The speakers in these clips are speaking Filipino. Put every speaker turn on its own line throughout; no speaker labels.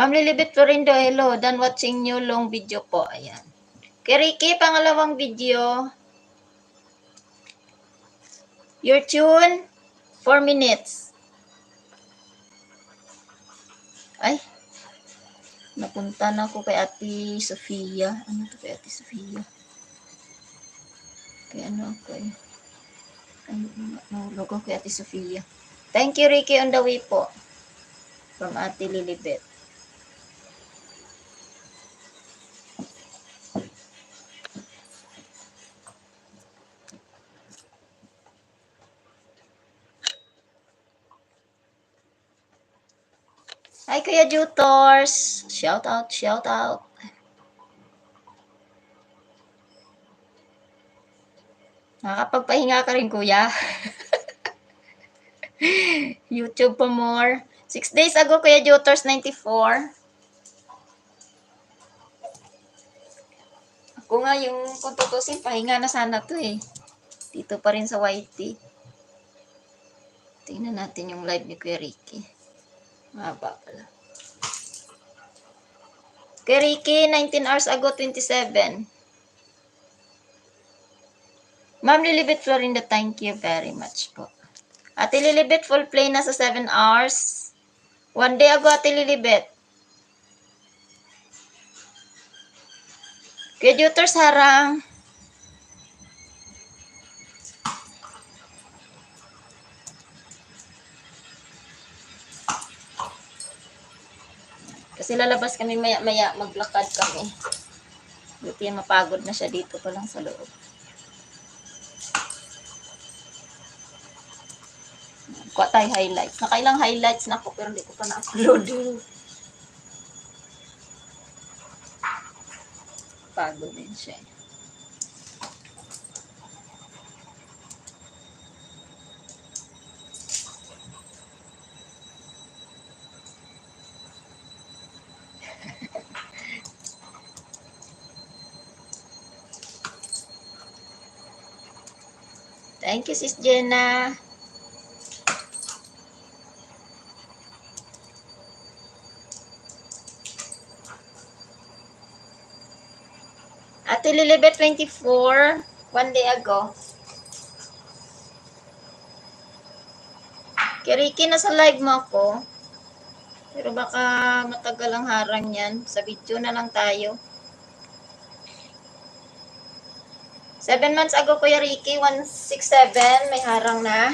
Ma'am Lilibet Florindo, hello. Done watching new long video po. Ayan. Kay Ricky, pangalawang video. Your tune, 4 minutes. Ay, napunta na ako kay Ate Sofia. Ano to kay Ate Sofia? Kay ano ako eh. Ano, nahulog ako kay Ate Sofia. Thank you, Ricky, on the way po. From Ate Lilibet. Hi, Kuya Jutors. Shout out, shout out. Nakakapagpahinga ka rin, Kuya. YouTube pa more. Six days ago, Kuya Jutors, 94. Ako nga yung, kung pahinga na sana to eh. Dito pa rin sa YT. Tingnan natin yung live ni Kuya Ricky. Mahaba pala. Kuya Ricky, 19 hours ago, 27. Ma'am Lilibet Florinda, thank you very much po. Ate Lilibet, full play na sa 7 hours. One day ago, Ate Lilibet. Kuya Juters, harang. Kasi lalabas kami maya-maya, maglakad kami. Buti mapagod na siya dito pa lang sa loob. Kuha tayo highlights. Nakailang highlights na ako pero hindi ko pa na-upload. Pagod din siya. Thank you, Sis Jenna. Ate Lilibet 24, one day ago. Kiriki, nasa live mo ako. Pero baka matagal ang harang yan. Sa video na lang tayo. Seven months ago, Kuya Ricky, 167, may harang na.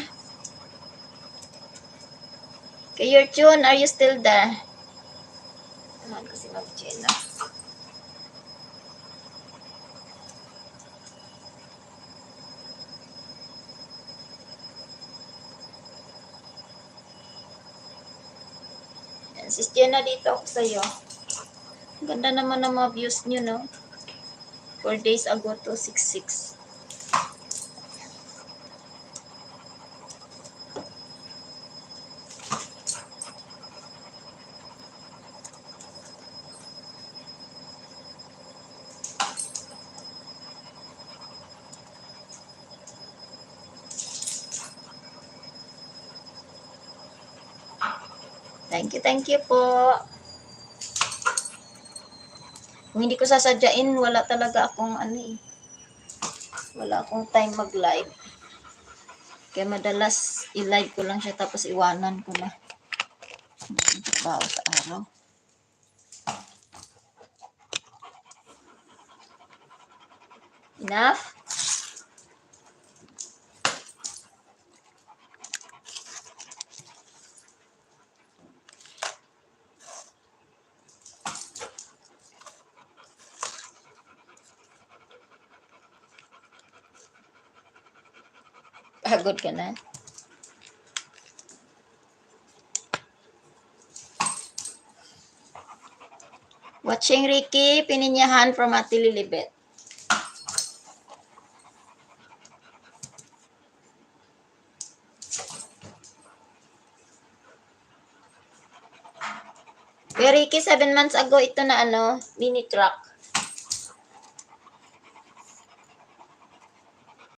Kay your tune, are you still there? Alam kasi mag-Jenna. Yan, sis Jenna, dito ako sa'yo. Ang Ganda naman ng mga views nyo, no? Four days ago to 66. Thank you, thank you po. Kung hindi ko sasadyain, wala talaga akong ano eh. Wala akong time mag-live. Kaya madalas i-live ko lang siya tapos iwanan ko na. Trabaho sa araw. Enough? Pagod ka na? Watching Ricky, pininyahan from Ate Lilibet. Kuya Ricky, seven months ago, ito na ano, mini truck.